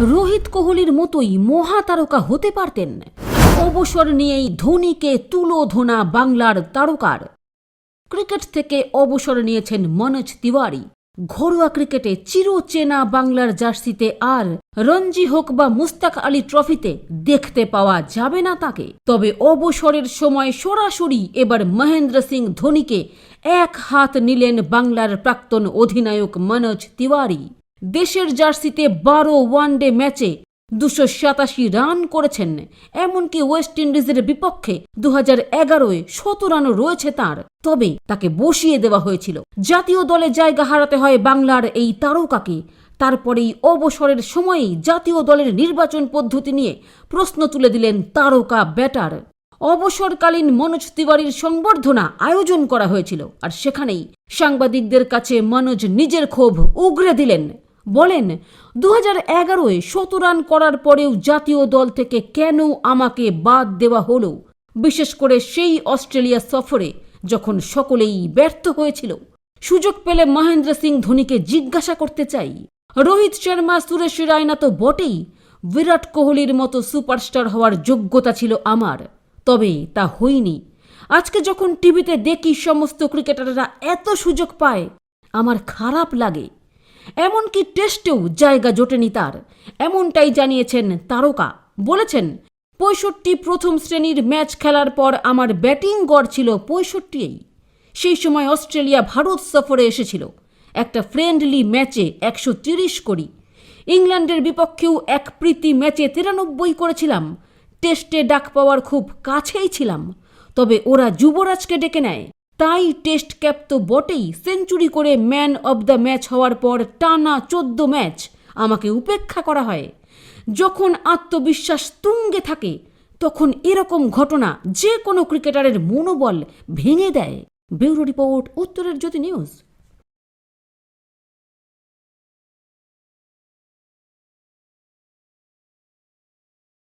রোহিত কোহলির মতোই মহাতারকা হতে পারতেন। অবসর নিয়েই ধোনিকে তুলোধনা বাংলার তারকার। ক্রিকেট থেকে অবসর নিয়েছেন মনোজ তিওয়ারি। ঘরোয়া ক্রিকেটে চিরচেনা বাংলার জার্সিতে আর রঞ্জি হোক বা মুস্তাক আলী ট্রফিতে দেখতে পাওয়া যাবে না তাকে। তবে অবসরের সময় সরাসরি এবার মহেন্দ্র সিং ধোনিকে এক হাত নিলেন বাংলার প্রাক্তন অধিনায়ক মনোজ তিওয়ারি। দেশের জার্সিতে বারো ওয়ানডে ম্যাচে দুশো সাতাশি রান করেছেন। এমনকি ওয়েস্ট ইন্ডিজের বিপক্ষে দু হাজার এগারোয় শত রানও রয়েছে তার। তবে তাকে বসিয়ে দেওয়া হয়েছিল। জাতীয় দলে জায়গা হারাতে হয় বাংলার এই তারকাকে। তারপরেই অবসরের সময়েই জাতীয় দলের নির্বাচন পদ্ধতি নিয়ে প্রশ্ন তুলে দিলেন তারকা ব্যাটার। অবসরকালীন মনোজ তিওয়ারির সংবর্ধনা আয়োজন করা হয়েছিল। আর সেখানেই সাংবাদিকদের কাছে মনোজ নিজের ক্ষোভ উগরে দিলেন। বলেন দু হাজার এগারোয় শত রান করার পরেও জাতীয় দল থেকে কেন আমাকে বাদ দেওয়া হলো? বিশেষ করে সেই অস্ট্রেলিয়া সফরে যখন সকলেই ব্যর্থ হয়েছিল। সুযোগ পেলে মহেন্দ্র সিং ধোনিকে জিজ্ঞাসা করতে চাই। রোহিত শর্মা, সুরেশ রায়না তো বটেই, বিরাট কোহলির মতো সুপারস্টার হওয়ার যোগ্যতা ছিল আমার। তবে তা হইনি আজকে যখন টিভিতে দেখি সমস্ত ক্রিকেটাররা এত সুযোগ পায়, আমার খারাপ লাগে। এমনকি টেস্টেও জায়গা জোটেনি তার। এমনটাই জানিয়েছেন তারকা। বলেছেন, পঁয়ষট্টি প্রথম শ্রেণির ম্যাচ খেলার পর আমার ব্যাটিং গড় ছিল পঁয়ষট্টিই সেই সময় অস্ট্রেলিয়া ভারত সফরে এসেছিল। একটা ফ্রেন্ডলি ম্যাচে একশো তিরিশ করি। ইংল্যান্ডের বিপক্ষেও এক প্রীতি ম্যাচে তিরানব্বই করেছিলাম। টেস্টে ডাক পাওয়ার খুব কাছেই ছিলাম। তবে ওরা যুবরাজকে ডেকে নেয়। তাই টেস্ট ক্যাপ তো বটেই। সেঞ্চুরি করে ম্যান অব দ্য ম্যাচ হওয়ার পর টানা চোদ্দ ম্যাচ আমাকে উপেক্ষা করা হয়। যখন আত্মবিশ্বাস তুঙ্গে থাকে, তখন এরকম ঘটনা যে কোনো ক্রিকেটারের মনোবল ভেঙে দেয়। ব্যুরো রিপোর্ট, উত্তরের জ্যোতি নিউজ।